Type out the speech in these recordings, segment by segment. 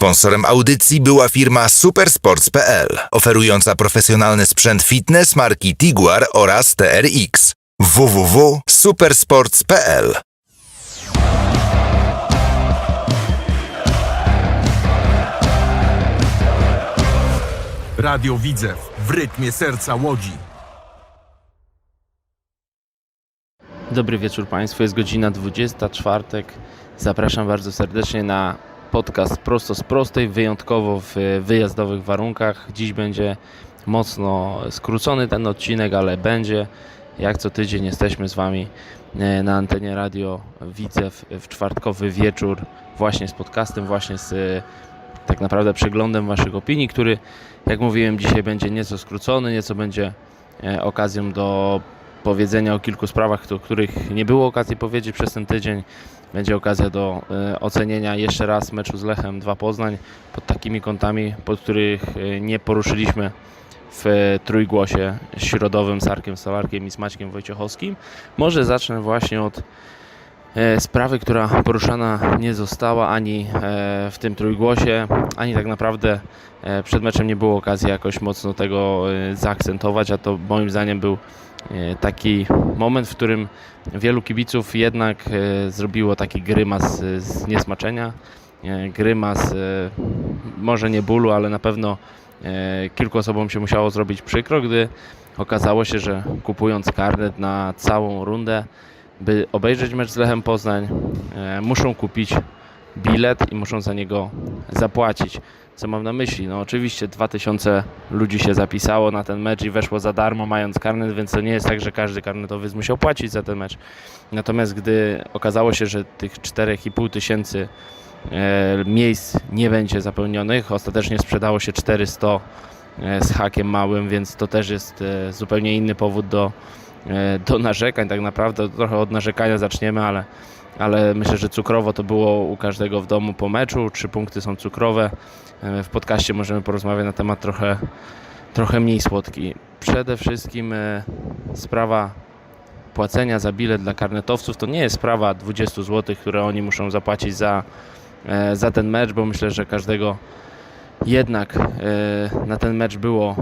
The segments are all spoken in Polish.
Sponsorem audycji była firma Supersports.pl, oferująca profesjonalny sprzęt fitness marki Tiguar oraz TRX. www.supersports.pl Radio Widzew w rytmie serca Łodzi. Dobry wieczór Państwu, jest godzina 20, czwartek. Zapraszam bardzo serdecznie na podcast prosto z prostej, wyjątkowo w wyjazdowych warunkach. Dziś będzie mocno skrócony ten odcinek, ale będzie. Jak co tydzień jesteśmy z Wami e, na antenie Radio Widzew w czwartkowy wieczór właśnie z podcastem, właśnie z e, tak naprawdę przeglądem Waszych opinii, który jak mówiłem dzisiaj będzie nieco skrócony, nieco będzie e, okazją do powiedzenia o kilku sprawach, o których nie było okazji powiedzieć przez ten tydzień. Będzie okazja do e, ocenienia jeszcze raz meczu z Lechem 2 Poznań pod takimi kątami, pod których e, nie poruszyliśmy w e, trójgłosie środowym z Arkiem Solarkiem i z Maćkiem Wojciechowskim. Może zacznę właśnie od sprawy, która poruszana nie została ani w tym trójgłosie, ani tak naprawdę przed meczem nie było okazji jakoś mocno tego zaakcentować, a to moim zdaniem był taki moment, w którym wielu kibiców jednak e, zrobiło taki grymas e, z niesmaczenia, e, grymas e, może nie bólu, ale na pewno e, kilku osobom się musiało zrobić przykro, gdy okazało się, że kupując karnet na całą rundę, by obejrzeć mecz z Lechem Poznań, e, muszą kupić bilet i muszą za niego zapłacić. Co mam na myśli? No oczywiście 2000 ludzi się zapisało na ten mecz i weszło za darmo mając karnet, więc to nie jest tak, że każdy karnetowiec musiał płacić za ten mecz. Natomiast gdy okazało się, że tych 4,5 tysięcy e, miejsc nie będzie zapełnionych, ostatecznie sprzedało się 400 e, z hakiem małym, więc to też jest e, zupełnie inny powód do, do narzekań. Tak naprawdę trochę od narzekania zaczniemy, ale, ale myślę, że cukrowo to było u każdego w domu po meczu. Trzy punkty są cukrowe. E, W podcaście możemy porozmawiać na temat trochę, trochę mniej słodki. Przede wszystkim e, sprawa płacenia za bilet dla karnetowców to nie jest sprawa 20 zł, które oni muszą zapłacić za, e, za ten mecz, bo myślę, że każdego jednak na ten mecz było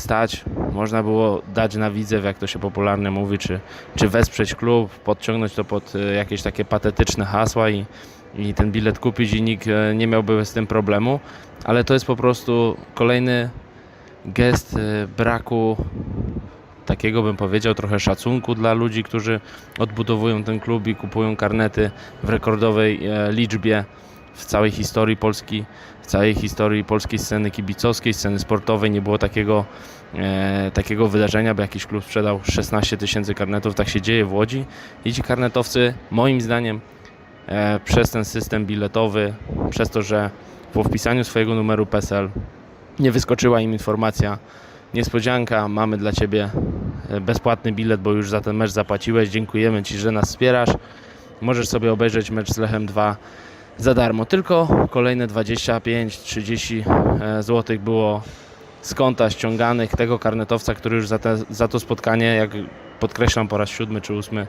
stać. Można było dać na widzew, jak to się popularnie mówi, czy, czy wesprzeć klub, podciągnąć to pod e, jakieś takie patetyczne hasła i, i ten bilet kupić i nikt e, nie miałby z tym problemu, ale to jest po prostu kolejny gest e, braku takiego bym powiedział trochę szacunku dla ludzi, którzy odbudowują ten klub i kupują karnety w rekordowej liczbie w całej historii Polski, w całej historii polskiej sceny kibicowskiej, sceny sportowej nie było takiego, e, takiego wydarzenia, by jakiś klub sprzedał 16 tysięcy karnetów. Tak się dzieje w Łodzi i ci karnetowcy moim zdaniem e, przez ten system biletowy, przez to, że po wpisaniu swojego numeru PESEL nie wyskoczyła im informacja niespodzianka, mamy dla Ciebie e, bezpłatny bilet, bo już za ten mecz zapłaciłeś, dziękujemy Ci, że nas wspierasz. Możesz sobie obejrzeć mecz z Lechem 2 za darmo. Tylko kolejne 25-30 zł było z konta ściąganych tego karnetowca, który już za, te, za to spotkanie, jak podkreślam po raz siódmy czy ósmy,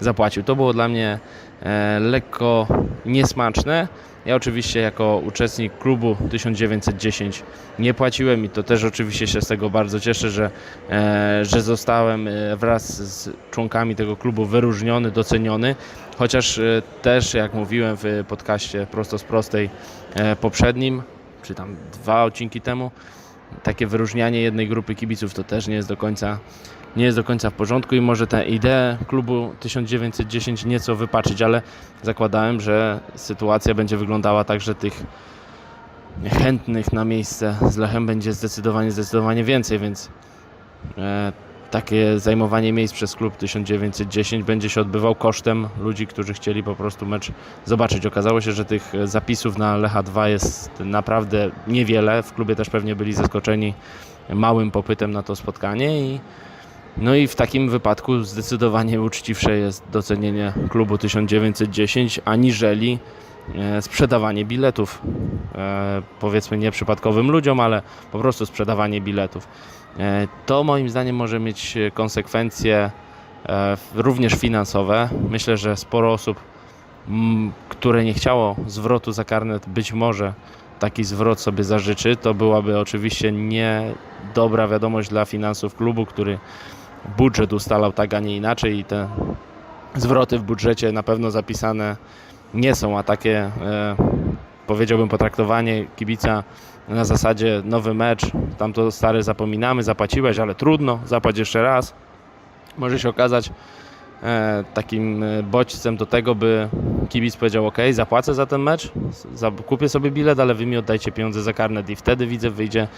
zapłacił. To było dla mnie e, lekko niesmaczne. Ja oczywiście jako uczestnik klubu 1910 nie płaciłem i to też oczywiście się z tego bardzo cieszę, że, e, że zostałem e, wraz z członkami tego klubu wyróżniony, doceniony. Chociaż też, jak mówiłem w podcaście prosto z prostej poprzednim, czy tam dwa odcinki temu, takie wyróżnianie jednej grupy kibiców to też nie jest do końca nie jest do końca w porządku i może tę ideę klubu 1910 nieco wypaczyć, ale zakładałem, że sytuacja będzie wyglądała tak, że tych chętnych na miejsce z Lechem będzie zdecydowanie, zdecydowanie więcej, więc e, takie zajmowanie miejsc przez klub 1910 będzie się odbywał kosztem ludzi, którzy chcieli po prostu mecz zobaczyć. Okazało się, że tych zapisów na Lecha 2 jest naprawdę niewiele. W klubie też pewnie byli zaskoczeni małym popytem na to spotkanie i no i w takim wypadku zdecydowanie uczciwsze jest docenienie klubu 1910 aniżeli e, sprzedawanie biletów. E, powiedzmy nie przypadkowym ludziom, ale po prostu sprzedawanie biletów. E, to moim zdaniem może mieć konsekwencje również finansowe. Myślę, że sporo osób, które nie chciało zwrotu za karnet, być może taki zwrot sobie zażyczy, to byłaby oczywiście nie dobra wiadomość dla finansów klubu, który budżet ustalał tak, a nie inaczej i te zwroty w budżecie na pewno zapisane nie są, a takie e, powiedziałbym potraktowanie kibica na zasadzie nowy mecz, tam to stary zapominamy, zapłaciłeś, ale trudno, zapłać jeszcze raz. Może się okazać e, takim e, bodźcem do tego, by kibic powiedział ok, zapłacę za ten mecz, kupię sobie bilet, ale wy mi oddajcie pieniądze za karnet i wtedy widzę wyjdzie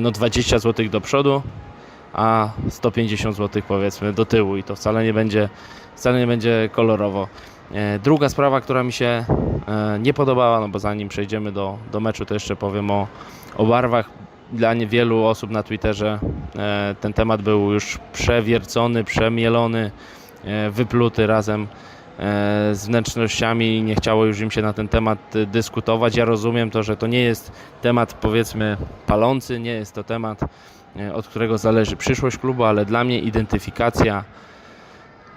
no 20 zł do przodu, a 150 zł powiedzmy do tyłu i to wcale nie będzie, wcale nie będzie kolorowo. E, Druga sprawa, która mi się e, nie podobała, no bo zanim przejdziemy do, do meczu, to jeszcze powiem o, o barwach. Dla niewielu osób na Twitterze e, ten temat był już przewiercony, przemielony, wypluty razem z wnętrznościami i nie chciało już im się na ten temat dyskutować. Ja rozumiem to, że to nie jest temat powiedzmy palący, nie jest to temat, od którego zależy przyszłość klubu, ale dla mnie identyfikacja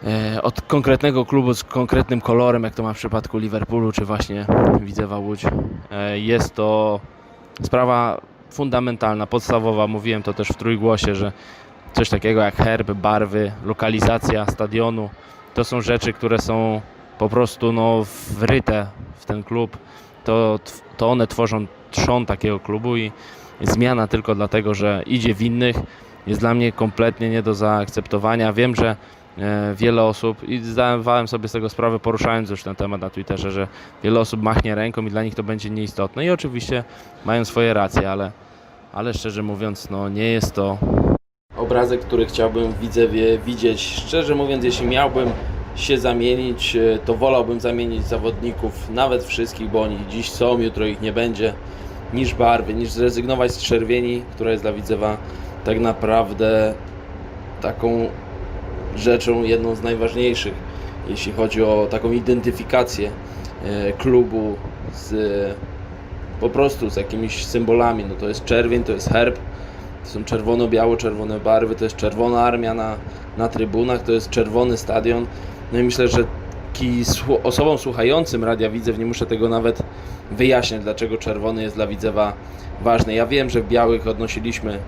e, od konkretnego klubu z konkretnym kolorem, jak to ma w przypadku Liverpoolu czy właśnie Widzewa Łódź, e, jest to sprawa fundamentalna, podstawowa. Mówiłem to też w trójgłosie, że coś takiego jak herb, barwy, lokalizacja stadionu to są rzeczy, które są po prostu no, wryte w ten klub. To, to one tworzą trzon takiego klubu i zmiana tylko dlatego, że idzie w innych jest dla mnie kompletnie nie do zaakceptowania. Wiem, że e, wiele osób, i zdawałem sobie z tego sprawę, poruszając już ten temat na Twitterze, że wiele osób machnie ręką i dla nich to będzie nieistotne. I oczywiście mają swoje racje, ale, ale szczerze mówiąc, no nie jest to obrazek, który chciałbym w widzieć. Szczerze mówiąc, jeśli miałbym się zamienić, e, to wolałbym zamienić zawodników, nawet wszystkich, bo oni dziś są, jutro ich nie będzie, niż barwy, niż zrezygnować z czerwieni, która jest dla Widzewa tak naprawdę taką rzeczą, jedną z najważniejszych, jeśli chodzi o taką identyfikację e, klubu z po prostu z jakimiś symbolami. No to jest czerwień, to jest herb, to są czerwono-biało-czerwone barwy, to jest czerwona armia na, na trybunach, to jest czerwony stadion. No i myślę, że osobom słuchającym Radia Widzew nie muszę tego nawet wyjaśniać, dlaczego czerwony jest dla Widzewa ważny. Ja wiem, że w białych odnosiliśmy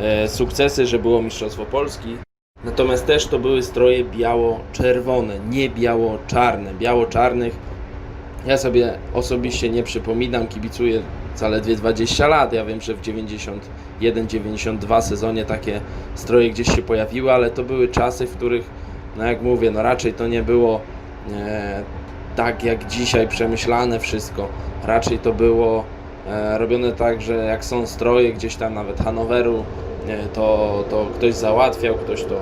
e, sukcesy, że było Mistrzostwo Polski. Natomiast też to były stroje biało-czerwone, nie biało-czarne. Biało-czarnych ja sobie osobiście nie przypominam, kibicuję zaledwie 20 lat. Ja wiem, że w 91-92 sezonie takie stroje gdzieś się pojawiły, ale to były czasy, w których, no jak mówię, no raczej to nie było e, tak jak dzisiaj przemyślane wszystko. Raczej to było e, robione tak, że jak są stroje gdzieś tam nawet Hanoweru, e, to, to ktoś załatwiał, ktoś to,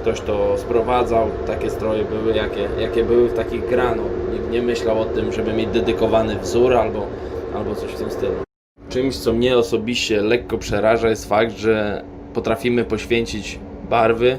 ktoś to sprowadzał. Takie stroje były, jakie, jakie były w takich grano. Nikt nie myślał o tym, żeby mieć dedykowany wzór albo, albo coś w tym stylu. Czymś, co mnie osobiście lekko przeraża, jest fakt, że potrafimy poświęcić barwy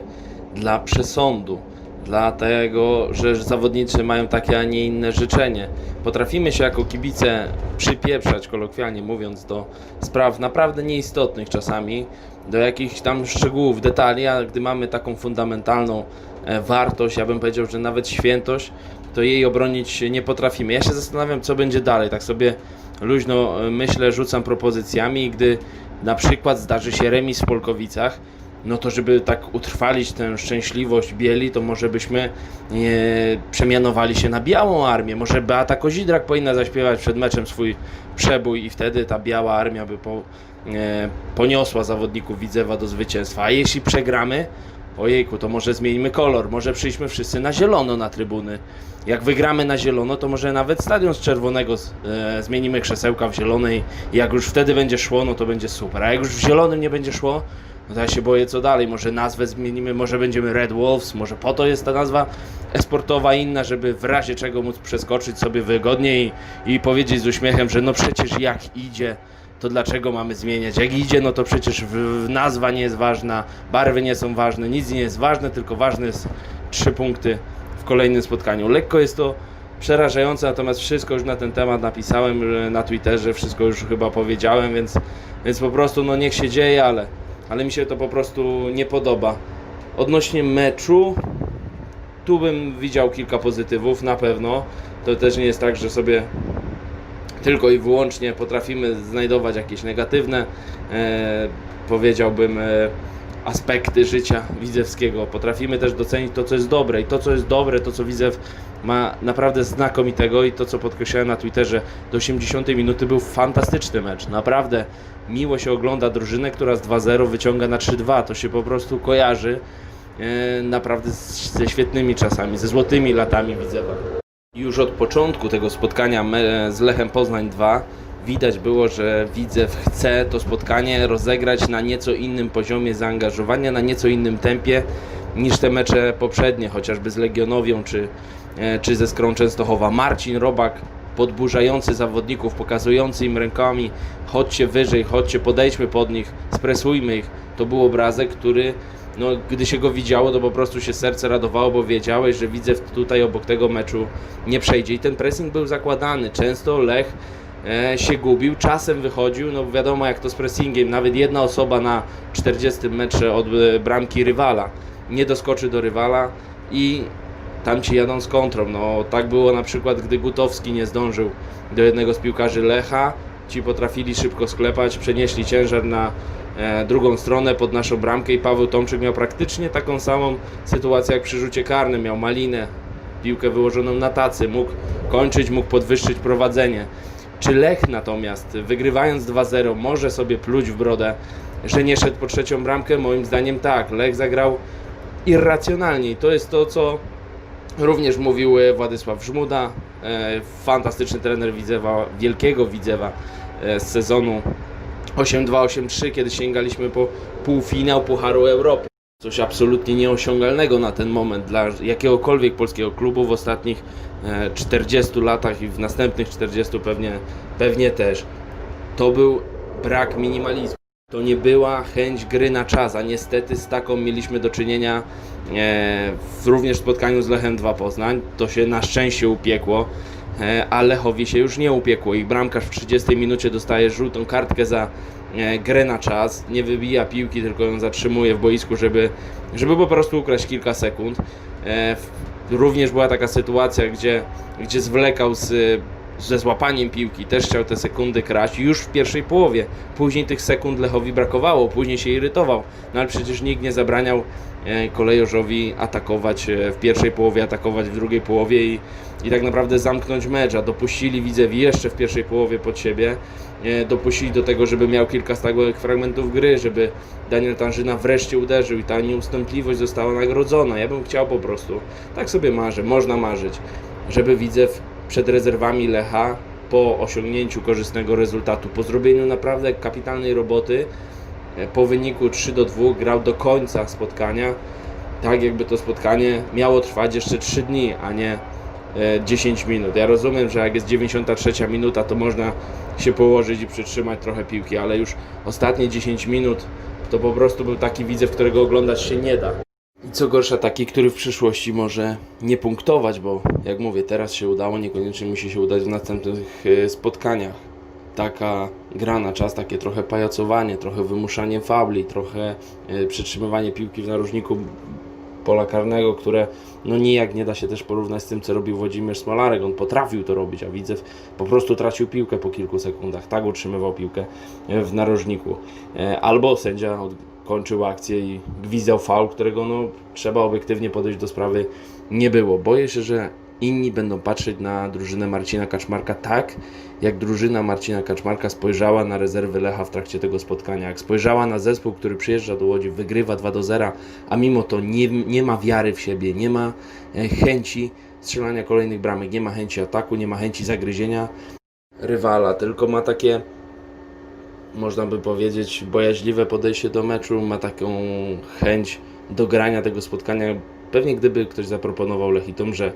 dla przesądu, dlatego, że zawodnicy mają takie, a nie inne życzenie. Potrafimy się jako kibice przypieprzać, kolokwialnie mówiąc, do spraw naprawdę nieistotnych czasami, do jakichś tam szczegółów, detali, a gdy mamy taką fundamentalną e, wartość, ja bym powiedział, że nawet świętość, to jej obronić nie potrafimy. Ja się zastanawiam, co będzie dalej. Tak sobie luźno e, myślę, rzucam propozycjami gdy na przykład zdarzy się remis w Polkowicach, no to żeby tak utrwalić tę szczęśliwość bieli, to może byśmy e, przemianowali się na białą armię. Może Beata Kozidrak powinna zaśpiewać przed meczem swój przebój i wtedy ta biała armia by po, e, poniosła zawodników Widzewa do zwycięstwa. A jeśli przegramy, ojejku, to może zmieńmy kolor, może przyjdźmy wszyscy na zielono na trybuny. Jak wygramy na zielono, to może nawet stadion z czerwonego e, zmienimy krzesełka w zielonej jak już wtedy będzie szło, no to będzie super. A jak już w zielonym nie będzie szło, no to ja się boję co dalej. Może nazwę zmienimy, może będziemy Red Wolves, może po to jest ta nazwa esportowa inna, żeby w razie czego móc przeskoczyć sobie wygodniej i, i powiedzieć z uśmiechem, że no przecież jak idzie, to dlaczego mamy zmieniać? Jak idzie, no to przecież nazwa nie jest ważna, barwy nie są ważne, nic nie jest ważne, tylko ważne jest trzy punkty w kolejnym spotkaniu. Lekko jest to przerażające, natomiast wszystko już na ten temat napisałem na Twitterze, wszystko już chyba powiedziałem, więc, więc po prostu no niech się dzieje, ale, ale mi się to po prostu nie podoba. Odnośnie meczu, tu bym widział kilka pozytywów, na pewno. To też nie jest tak, że sobie tylko i wyłącznie potrafimy znajdować jakieś negatywne, e, powiedziałbym, e, aspekty życia widzewskiego. Potrafimy też docenić to, co jest dobre i to, co jest dobre, to, co Widzew ma naprawdę znakomitego i to, co podkreślałem na Twitterze, do 80 minuty był fantastyczny mecz. Naprawdę miło się ogląda drużynę, która z 2-0 wyciąga na 3-2. To się po prostu kojarzy e, naprawdę ze świetnymi czasami, ze złotymi latami Widzewa. Już od początku tego spotkania z Lechem Poznań 2 widać było, że Widzew chce to spotkanie rozegrać na nieco innym poziomie zaangażowania, na nieco innym tempie niż te mecze poprzednie, chociażby z Legionowią czy, e, czy ze Skrą Częstochowa. Marcin Robak podburzający zawodników, pokazujący im rękami chodźcie wyżej, chodźcie, podejdźmy pod nich, spresujmy ich. To był obrazek, który no, gdy się go widziało, to po prostu się serce radowało, bo wiedziałeś, że widzę tutaj obok tego meczu nie przejdzie. I ten pressing był zakładany. Często Lech e, się gubił, czasem wychodził, no wiadomo jak to z pressingiem, nawet jedna osoba na 40 metrze od e, bramki rywala nie doskoczy do rywala i tam ci jadą z kontrą. No tak było na przykład, gdy Gutowski nie zdążył do jednego z piłkarzy Lecha, ci potrafili szybko sklepać, przenieśli ciężar na drugą stronę pod naszą bramkę i Paweł Tomczyk miał praktycznie taką samą sytuację jak przy rzucie karnym, miał malinę, piłkę wyłożoną na tacy, mógł kończyć, mógł podwyższyć prowadzenie. Czy Lech natomiast, wygrywając 2-0, może sobie pluć w brodę, że nie szedł po trzecią bramkę? Moim zdaniem tak. Lech zagrał irracjonalnie i to jest to, co również mówił e, Władysław Żmuda, e, fantastyczny trener Widzewa, wielkiego Widzewa e, z sezonu 8-2-8-3, kiedy sięgaliśmy po półfinał Pucharu Europy. Coś absolutnie nieosiągalnego na ten moment dla jakiegokolwiek polskiego klubu w ostatnich e, 40 latach i w następnych 40 pewnie, pewnie też. To był brak minimalizmu. To nie była chęć gry na czas, a niestety z taką mieliśmy do czynienia e, w, również w spotkaniu z Lechem 2 Poznań. To się na szczęście upiekło, e, a Lechowi się już nie upiekło. Ich bramkarz w 30 minucie dostaje żółtą kartkę za e, grę na czas. Nie wybija piłki, tylko ją zatrzymuje w boisku, żeby, żeby po prostu ukraść kilka sekund. E, również była taka sytuacja, gdzie, gdzie zwlekał z ze złapaniem piłki, też chciał te sekundy kraść już w pierwszej połowie. Później tych sekund Lechowi brakowało, później się irytował, no ale przecież nikt nie zabraniał e, kolejorzowi atakować e, w pierwszej połowie, atakować w drugiej połowie i, i tak naprawdę zamknąć mecz, a dopuścili Widzewi jeszcze w pierwszej połowie pod siebie, e, dopuścili do tego, żeby miał kilka stałych fragmentów gry, żeby Daniel Tanżyna wreszcie uderzył i ta nieustępliwość została nagrodzona. Ja bym chciał po prostu, tak sobie marzę, można marzyć, żeby Widzew przed rezerwami Lecha po osiągnięciu korzystnego rezultatu, po zrobieniu naprawdę kapitalnej roboty, e, po wyniku 3 do 2 grał do końca spotkania, tak jakby to spotkanie miało trwać jeszcze 3 dni, a nie e, 10 minut. Ja rozumiem, że jak jest 93 minuta, to można się położyć i przytrzymać trochę piłki, ale już ostatnie 10 minut to po prostu był taki widzew, którego oglądać się nie da. I co gorsza, taki, który w przyszłości może nie punktować, bo jak mówię, teraz się udało, niekoniecznie musi się udać w następnych e, spotkaniach. Taka gra na czas, takie trochę pajacowanie, trochę wymuszanie fabli, trochę e, przytrzymywanie piłki w narożniku pola karnego, które no nijak nie da się też porównać z tym, co robił Włodzimierz Smolarek. On potrafił to robić, a Widzew po prostu tracił piłkę po kilku sekundach. Tak utrzymywał piłkę e, w narożniku. E, Albo sędzia kończył akcję i gwizdał faul, którego no, trzeba obiektywnie podejść do sprawy nie było. Boję się, że inni będą patrzeć na drużynę Marcina Kaczmarka tak, jak drużyna Marcina Kaczmarka spojrzała na rezerwy Lecha w trakcie tego spotkania. Jak spojrzała na zespół, który przyjeżdża do Łodzi, wygrywa 2 do 0, a mimo to nie, nie ma wiary w siebie, nie ma e, chęci strzelania kolejnych bramek, nie ma chęci ataku, nie ma chęci zagryzienia rywala, tylko ma takie można by powiedzieć, bojaźliwe podejście do meczu, ma taką chęć dogrania tego spotkania. Pewnie gdyby ktoś zaproponował Lechitom, że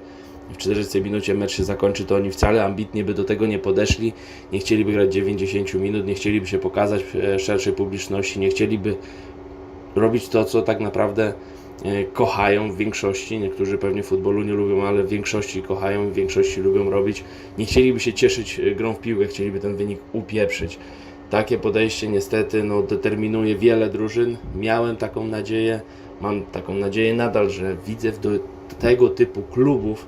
w 40 minucie mecz się zakończy, to oni wcale ambitnie by do tego nie podeszli, nie chcieliby grać 90 minut, nie chcieliby się pokazać e, szerszej publiczności, nie chcieliby robić to, co tak naprawdę e, kochają w większości. Niektórzy pewnie futbolu nie lubią, ale w większości kochają, w większości lubią robić. Nie chcieliby się cieszyć e, grą w piłkę, chcieliby ten wynik upieprzyć. Takie podejście niestety no, determinuje wiele drużyn. Miałem taką nadzieję, mam taką nadzieję nadal, że widzę do tego typu klubów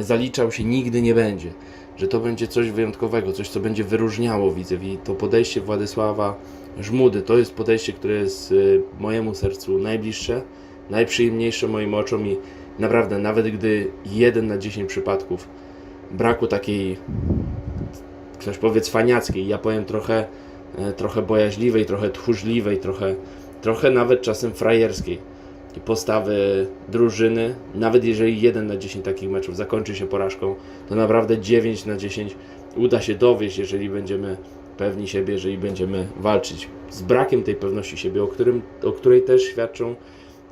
zaliczał się nigdy nie będzie. że to będzie coś wyjątkowego, coś, co będzie wyróżniało Widzew. I to podejście Władysława Żmudy to jest podejście, które jest y, mojemu sercu najbliższe, najprzyjemniejsze moim oczom i naprawdę, nawet gdy jeden na 10 przypadków braku takiej, ktoś powie cwaniackiej, ja powiem trochę, e, trochę bojaźliwej, trochę tchórzliwej, trochę, trochę nawet czasem frajerskiej postawy drużyny, nawet jeżeli jeden na 10 takich meczów zakończy się porażką, to naprawdę 9 na 10 uda się dowieść, jeżeli będziemy pewni siebie, jeżeli będziemy walczyć z brakiem tej pewności siebie, o, którym, o której też świadczą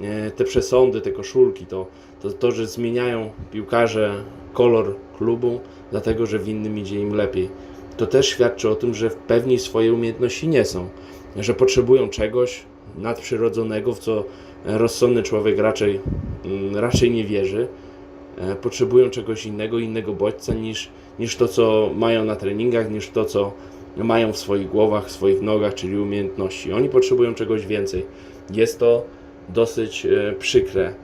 e, te przesądy, te koszulki, to, to, to, że zmieniają piłkarze kolor klubu, dlatego że w innym idzie im lepiej. To też świadczy o tym, że pewni swojej umiejętności nie są, że potrzebują czegoś nadprzyrodzonego, w co rozsądny człowiek raczej, mm, raczej nie wierzy. E, Potrzebują czegoś innego, innego bodźca niż, niż to, co mają na treningach, niż to, co mają w swoich głowach, w swoich nogach, czyli umiejętności. Oni potrzebują czegoś więcej. Jest to dosyć e, przykre.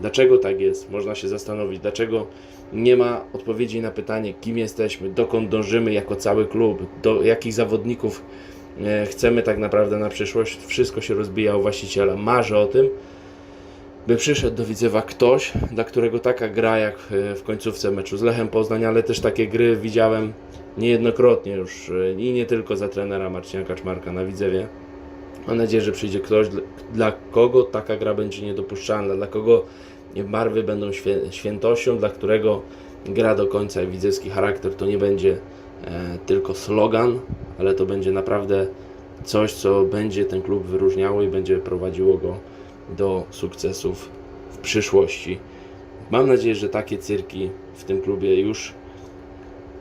Dlaczego tak jest? Można się zastanowić. Dlaczego nie ma odpowiedzi na pytanie, kim jesteśmy, dokąd dążymy jako cały klub, do jakich zawodników chcemy tak naprawdę na przyszłość. Wszystko się rozbija o właściciela. Marzę o tym, by przyszedł do Widzewa ktoś, dla którego taka gra jak e, w końcówce meczu z Lechem Poznań, ale też takie gry widziałem niejednokrotnie już e, i nie tylko za trenera Marcina Kaczmarka na Widzewie. Mam nadzieję, że przyjdzie ktoś, dla- kogo taka gra będzie niedopuszczalna, dla kogo barwy będą świę- świętością, dla którego gra do końca i widzewski charakter to nie będzie tylko slogan, ale to będzie naprawdę coś, co będzie ten klub wyróżniało i będzie prowadziło go do sukcesów w przyszłości. Mam nadzieję, że takie cyrki w tym klubie już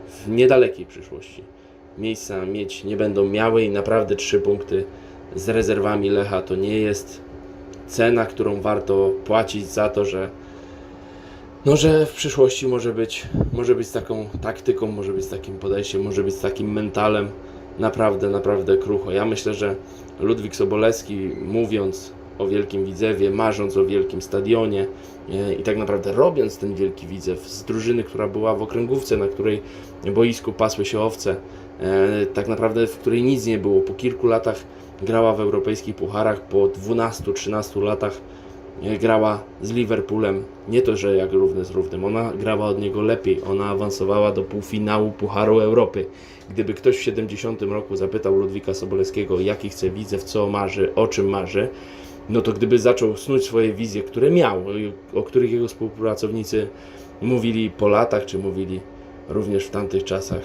w niedalekiej przyszłości miejsca mieć nie będą miały i naprawdę trzy punkty z rezerwami Lecha to nie jest cena, którą warto płacić za to, że no, że w przyszłości może być, może być z taką taktyką, może być z takim podejściem, może być z takim mentalem naprawdę, naprawdę krucho. Ja myślę, że Ludwik Sobolewski mówiąc o Wielkim Widzewie, marząc o wielkim stadionie e, i tak naprawdę robiąc ten Wielki Widzew z drużyny, która była w okręgówce, na której boisku pasły się owce, e, tak naprawdę w której nic nie było. Po kilku latach grała w europejskich pucharach, po 12-13 latach grała z Liverpoolem. Nie to, że jak równy z równym, ona grała od niego lepiej. Ona awansowała do półfinału Pucharu Europy. Gdyby ktoś w 70 roku zapytał Ludwika Sobolewskiego, jaki chce Widzew, co marzy, o czym marzy, no to gdyby zaczął snuć swoje wizje, które miał, i o których jego współpracownicy mówili po latach, czy mówili również w tamtych czasach,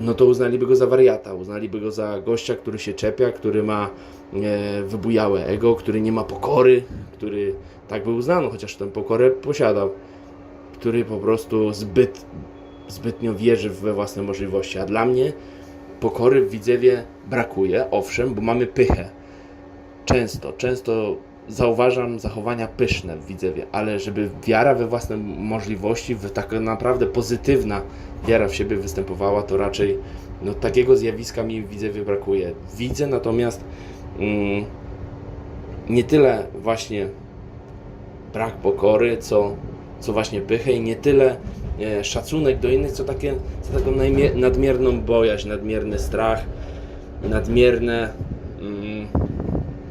no to uznaliby go za wariata, uznaliby go za gościa, który się czepia, który ma e, wybujałe ego, który nie ma pokory, który tak by uznano, chociaż tę pokorę posiadał, który po prostu zbyt, zbytnio wierzy we własne możliwości. A dla mnie pokory w Widzewie brakuje, owszem, bo mamy pychę. Często, często zauważam zachowania pyszne w Widzewie, ale żeby wiara we własne możliwości, tak naprawdę pozytywna wiara w siebie występowała, to raczej no, takiego zjawiska mi w Widzewie brakuje. Widzę natomiast mm, nie tyle właśnie brak pokory, co, co właśnie pychę i nie tyle e, szacunek do innych, co, takie, co taką nadmierną bojaźń, nadmierny strach, nadmierne mm,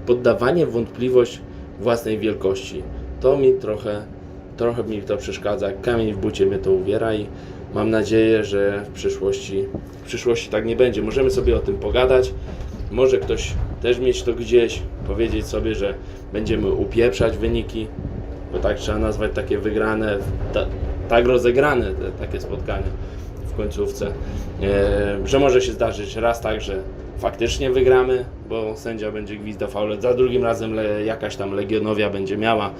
poddawanie wątpliwość własnej wielkości. To mi trochę, trochę mi to przeszkadza. Kamień w bucie mnie to uwiera i mam nadzieję, że w przyszłości, w przyszłości tak nie będzie. Możemy sobie o tym pogadać. Może ktoś też mieć to gdzieś, powiedzieć sobie, że będziemy upieprzać wyniki, bo tak trzeba nazwać takie wygrane, ta, tak rozegrane te, takie spotkania w końcówce, e, że może się zdarzyć raz tak, że faktycznie wygramy, bo sędzia będzie gwizdał faule, za drugim razem le, jakaś tam Legionowia będzie miała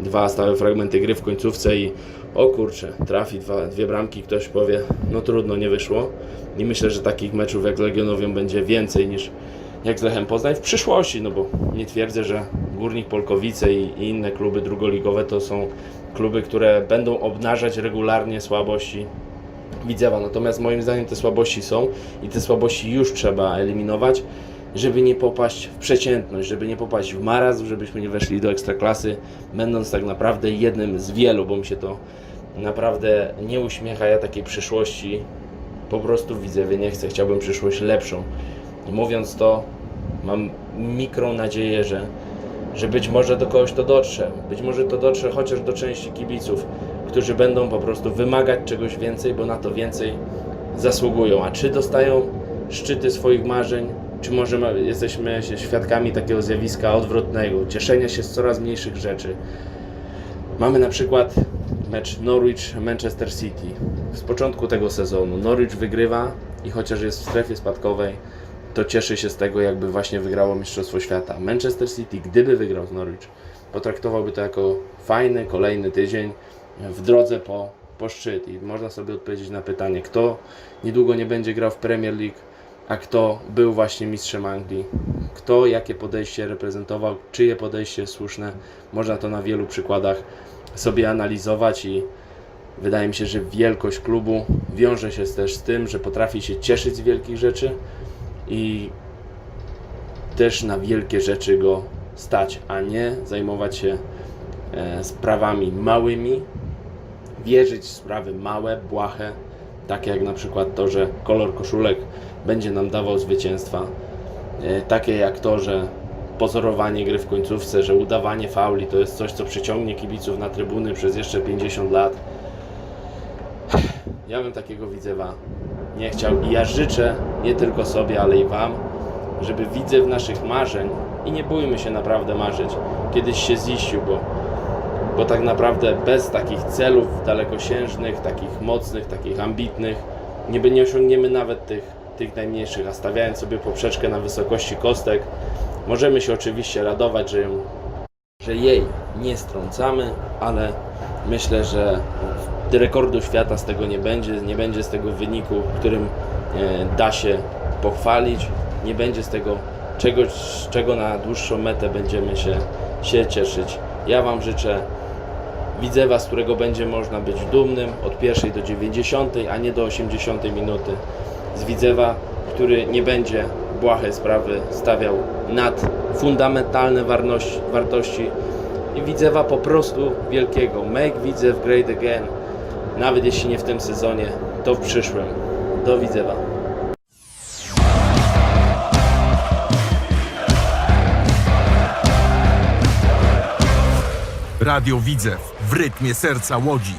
dwa stałe fragmenty gry w końcówce i o kurczę, trafi dwa, dwie bramki, ktoś powie, no trudno, nie wyszło. I myślę, że takich meczów jak Legionowią będzie więcej niż jak z Lechem Poznań w przyszłości, no bo nie twierdzę, że Górnik Polkowice i, i inne kluby drugoligowe to są kluby, które będą obnażać regularnie słabości Widzewa. Natomiast moim zdaniem te słabości są i te słabości już trzeba eliminować, żeby nie popaść w przeciętność, żeby nie popaść w marazm, żebyśmy nie weszli do ekstraklasy, będąc tak naprawdę jednym z wielu, bo mi się to naprawdę nie uśmiecha. Ja takiej przyszłości po prostu w Widzewie nie chcę, chciałbym przyszłość lepszą. I mówiąc to, mam mikrą nadzieję, że, że być może do kogoś to dotrze. Być może to dotrze chociaż do części kibiców, którzy będą po prostu wymagać czegoś więcej, bo na to więcej zasługują. A czy dostają szczyty swoich marzeń, czy może jesteśmy świadkami takiego zjawiska odwrotnego, cieszenia się z coraz mniejszych rzeczy. Mamy na przykład mecz Norwich-Manchester City. Z początku tego sezonu Norwich wygrywa i chociaż jest w strefie spadkowej, to cieszy się z tego, jakby właśnie wygrało Mistrzostwo Świata. Manchester City, gdyby wygrał z Norwich, potraktowałby to jako fajny kolejny tydzień w drodze po, po szczyt. I można sobie odpowiedzieć na pytanie, kto niedługo nie będzie grał w Premier League, a kto był właśnie mistrzem Anglii, kto jakie podejście reprezentował, czyje podejście jest słuszne. Można to na wielu przykładach sobie analizować i wydaje mi się, że wielkość klubu wiąże się też z tym, że potrafi się cieszyć z wielkich rzeczy i też na wielkie rzeczy go stać, a nie zajmować się e, sprawami małymi, wierzyć w sprawy małe, błahe, takie jak na przykład to, że kolor koszulek będzie nam dawał zwycięstwa, e, takie jak to, że pozorowanie gry w końcówce, że udawanie fauli to jest coś, co przyciągnie kibiców na trybuny przez jeszcze 50 lat. Ja bym takiego widzewa nie chciał i ja życzę nie tylko sobie, ale i Wam, żeby widzew naszych marzeń i nie bójmy się naprawdę marzyć, kiedyś się ziścił, bo, bo tak naprawdę bez takich celów dalekosiężnych, takich mocnych, takich ambitnych, nie, by- nie osiągniemy nawet tych, tych najmniejszych, a stawiając sobie poprzeczkę na wysokości kostek, możemy się oczywiście radować, że ją że jej nie strącamy, ale myślę, że rekordu świata z tego nie będzie, nie będzie z tego wyniku, którym e, da się pochwalić, nie będzie z tego czegoś, czego na dłuższą metę będziemy się, się cieszyć. Ja Wam życzę widzewa, z którego będzie można być dumnym od pierwszej do 90, a nie do 80 minuty. Z widzewa, który nie będzie błahe sprawy stawiał nad fundamentalne wartości i widzewa po prostu wielkiego. Make widzew great again. Nawet jeśli nie w tym sezonie, to w przyszłym. Do widzewa. Radio Widzew w rytmie serca Łodzi.